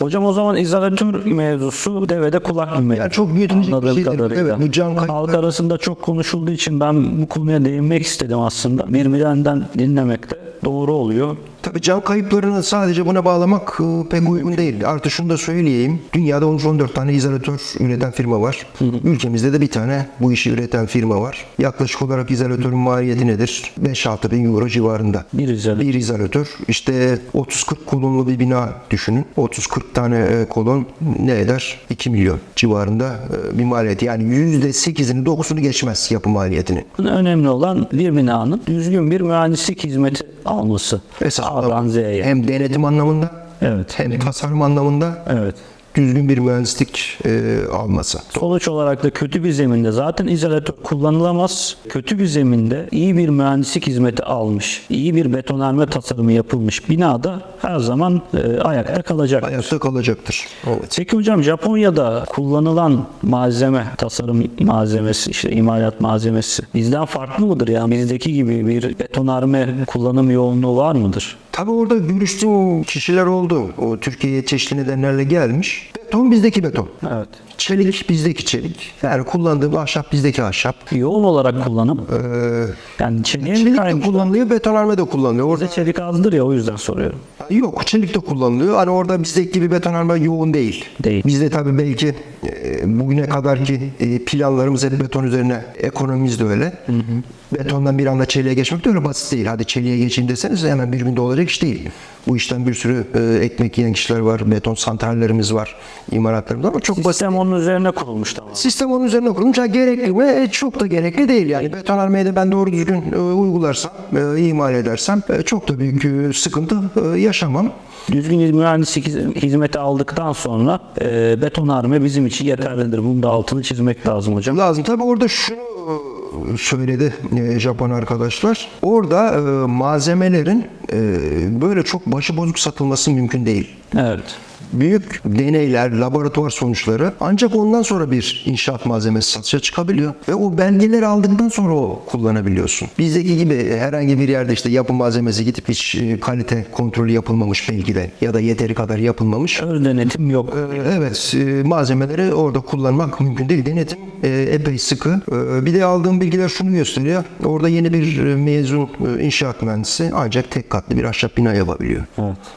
Hocam o zaman izolatör mevzusu devede kulak mevzu. Yani çok büyütülecek bir şey kadarıyla. Evet, bu can Halk arasında çok konuşulduğu için ben bu konuya değinmek istedim aslında. Birbirinden dinlemek de doğru oluyor. Tabii can kayıplarını sadece buna bağlamak e, pek uygun değil. Artı şunu da söyleyeyim. Dünyada 13-14 tane izolatör üreten firma var. Ülkemizde de bir tane bu işi üreten firma var. Yaklaşık olarak izolatörün maliyeti nedir? 5-6 bin euro civarında. Bir izolatör. Bir izolatör. İşte 30-40 kolonlu bir bina düşünün. 30-40 tane e, kolon ne eder? 2 milyon civarında e, bir maliyeti. Yani %8'ini 9'unu geçmez yapı maliyetini. Önemli olan bir binanın düzgün bir mühendislik hizmeti alması. Esas A'dan Z'ye. hem denetim anlamında Evet. hem tasarım anlamında Evet. Düzgün bir mühendislik e, alması. Sonuç olarak da kötü bir zeminde zaten izolatör kullanılamaz. Kötü bir zeminde iyi bir mühendislik hizmeti almış, iyi bir betonarme tasarımı yapılmış binada her zaman e, ayakta kalacak. Ayakta kalacaktır. Evet. Peki hocam Japonya'da kullanılan malzeme, tasarım malzemesi, işte imalat malzemesi bizden farklı mıdır ya? Bizdeki gibi bir betonarme kullanım yoğunluğu var mıdır? Tabii orada görüştüğüm kişiler oldu. O Türkiye'ye çeşitli nedenlerle gelmiş. Beton bizdeki beton. Evet. Çelik bizdeki çelik. Yani kullandığım ahşap bizdeki ahşap. Yoğun olarak kullanım. yani çeliğe mi Çelik de kaymış? kullanılıyor, betonarme de kullanılıyor. Orada Bizde çelik azdır ya o yüzden soruyorum. yok, çelik de kullanılıyor. Hani orada bizdeki gibi betonarme yoğun değil. Değil. Bizde tabii belki e, bugüne kadarki e, planlarımız hep beton üzerine. Ekonomimiz de öyle. Betondan bir anda çeliğe geçmek de öyle basit değil. Hadi çeliğe geçeyim deseniz hemen bir günde olacak iş değil. Bu işten bir sürü e, ekmek yiyen kişiler var. Beton santrallerimiz var. imalatlarımız var ama çok basit. Sistem onun üzerine kurulmuş tamam. Sistem onun üzerine kurulmuş. Ha, gerekli mi? E, çok da gerekli değil yani. Betonarmeyi de ben doğru düzgün e, uygularsam, e, imal edersem e, çok da büyük e, sıkıntı e, yaşamam. Düzgün mühendislik hiz- hizmeti aldıktan sonra e, betonarme bizim için yeterlidir. Bunun da altını çizmek lazım hocam. Lazım. Tabii orada şunu e, söyledi e, Japon arkadaşlar. Orada e, malzemelerin e, böyle çok başıbozuk satılması mümkün değil. Evet. Büyük deneyler, laboratuvar sonuçları ancak ondan sonra bir inşaat malzemesi satışa çıkabiliyor. Ve o belgeleri aldıktan sonra o kullanabiliyorsun. Bizdeki gibi herhangi bir yerde işte yapı malzemesi gidip hiç e, kalite kontrolü yapılmamış belki de ya da yeteri kadar yapılmamış. Öz denetim yok. Ee, Evet, e, malzemeleri orada kullanmak mümkün değil. Denetim e, epey sıkı. E, Bir de aldığım bilgiler şunu gösteriyor. Orada yeni bir e, mezun e, inşaat mühendisi ancak tek katlı bir ahşap bina yapabiliyor.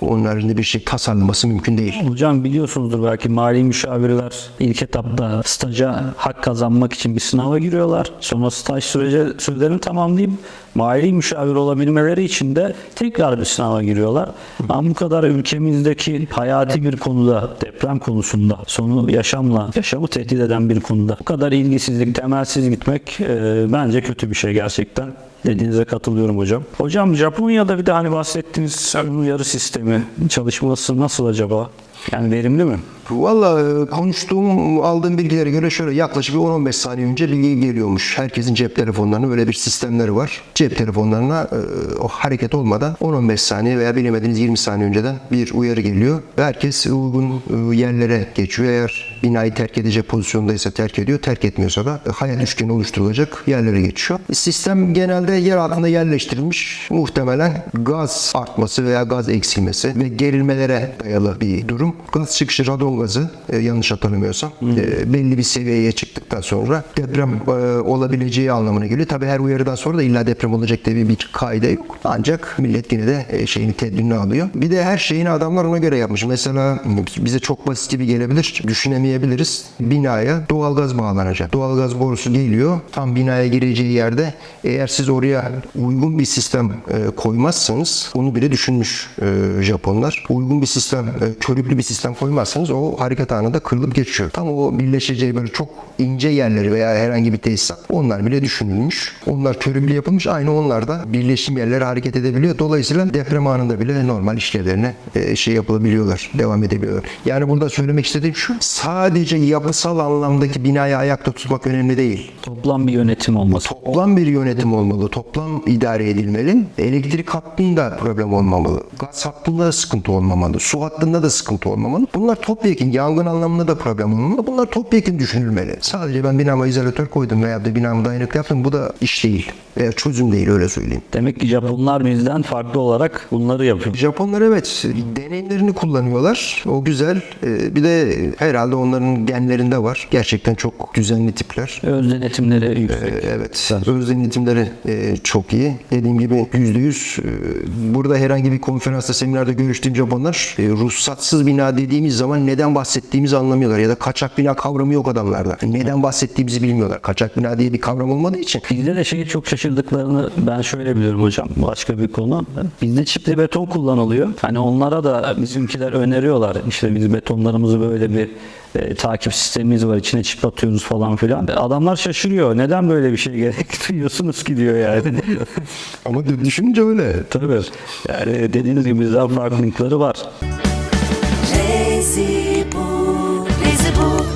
Onun haricinde bir şey tasarlaması mümkün değil. Hocam biliyorsunuzdur belki mali müşavirler ilk etapta staja hak kazanmak için bir sınava giriyorlar. Sonra staj sürece sürelerini tamamlayıp mali müşavir olabilmeleri için de tekrar bir sınava giriyorlar. Ama bu kadar ülkemizdeki hayati bir konuda, deprem konusunda, sonu yaşamla, yaşamı tehdit eden bir konuda bu kadar ilgisizlik, temelsiz gitmek e, bence kötü bir şey gerçekten. Dediğinize katılıyorum hocam. Hocam Japonya'da bir de hani bahsettiğiniz uyarı sistemi çalışması nasıl acaba? Yani verimli mi? Valla e, konuştuğum, aldığım bilgilere göre şöyle yaklaşık bir 10-15 saniye önce bilgi geliyormuş. Herkesin cep telefonlarına böyle bir sistemleri var. Cep telefonlarına e, o hareket olmadan 10-15 saniye veya bilemediniz 20 saniye önceden bir uyarı geliyor. Herkes uygun e, yerlere geçiyor. Eğer binayı terk edecek pozisyondaysa terk ediyor. Terk etmiyorsa da e, hayal üçgeni oluşturulacak yerlere geçiyor. Sistem genelde yer altında yerleştirilmiş. Muhtemelen gaz artması veya gaz eksilmesi ve gerilmelere dayalı bir durum. Gaz çıkışı radon gazı e, yanlış hatırlamıyorsam e, belli bir seviyeye çıktıktan sonra deprem e, olabileceği anlamına geliyor. Tabii her uyarıdan sonra da illa deprem olacak diye bir, bir kaide yok. Ancak millet yine de e, şeyini tedbirini alıyor. Bir de her şeyini adamlar ona göre yapmış. Mesela bize çok basit gibi gelebilir. Düşünemeyebiliriz. Binaya doğalgaz bağlanacak. Doğalgaz borusu geliyor. Tam binaya gireceği yerde eğer siz oraya uygun bir sistem e, koymazsanız onu bile düşünmüş e, Japonlar. Uygun bir sistem, e, körüklü bir sistem koymazsanız o hareket anında kırılıp geçiyor. Tam o birleşeceği böyle çok ince yerleri veya herhangi bir tesisat onlar bile düşünülmüş. Onlar körüklü yapılmış. Aynı onlar da birleşim yerleri hareket edebiliyor. Dolayısıyla deprem anında bile normal işlevlerine e, şey yapılabiliyorlar. Devam edebiliyorlar. Yani burada söylemek istediğim şu. Sadece yapısal anlamdaki binayı ayakta tutmak önemli değil. Toplam bir yönetim olması. Toplam bir yönetim olmalı. Toplam idare edilmeli. Elektrik hattında problem olmamalı. Gaz hattında da sıkıntı olmamalı. Su hattında da sıkıntı sıkıntı olmamalı. Bunlar topyekun yangın anlamında da problem olmamalı. Bunlar topyekun düşünülmeli. Sadece ben binama izolatör koydum veya da binamı dayanıklı yaptım. Bu da iş değil. Veya çözüm değil öyle söyleyeyim. Demek ki Japonlar bizden farklı olarak bunları yapıyor. Japonlar evet deneyimlerini kullanıyorlar. O güzel. Ee, Bir de herhalde onların genlerinde var. Gerçekten çok düzenli tipler. Öz denetimleri yüksek. Ee, Evet. Öz denetimleri e, çok iyi. Dediğim gibi yüzde yüz. e, Burada herhangi bir konferansta, seminerde görüştüğüm Japonlar e, ruhsatsız bina dediğimiz zaman neden bahsettiğimizi anlamıyorlar. Ya da kaçak bina kavramı yok adamlarda. Neden bahsettiğimizi bilmiyorlar. Kaçak bina diye bir kavram olmadığı için. Bizde de şeyi çok şaşırdıklarını ben şöyle biliyorum hocam. Başka bir konu. Bizde çipli beton kullanılıyor. Hani onlara da bizimkiler öneriyorlar. İşte biz betonlarımızı böyle bir e, takip sistemimiz var. içine çip atıyoruz falan filan. Adamlar şaşırıyor. Neden böyle bir şey gerek duyuyorsunuz ki diyor yani. Ama düşününce öyle. Tabii. Yani dediğiniz gibi bizden farklılıkları var. Laissez-vous, laissez-vous.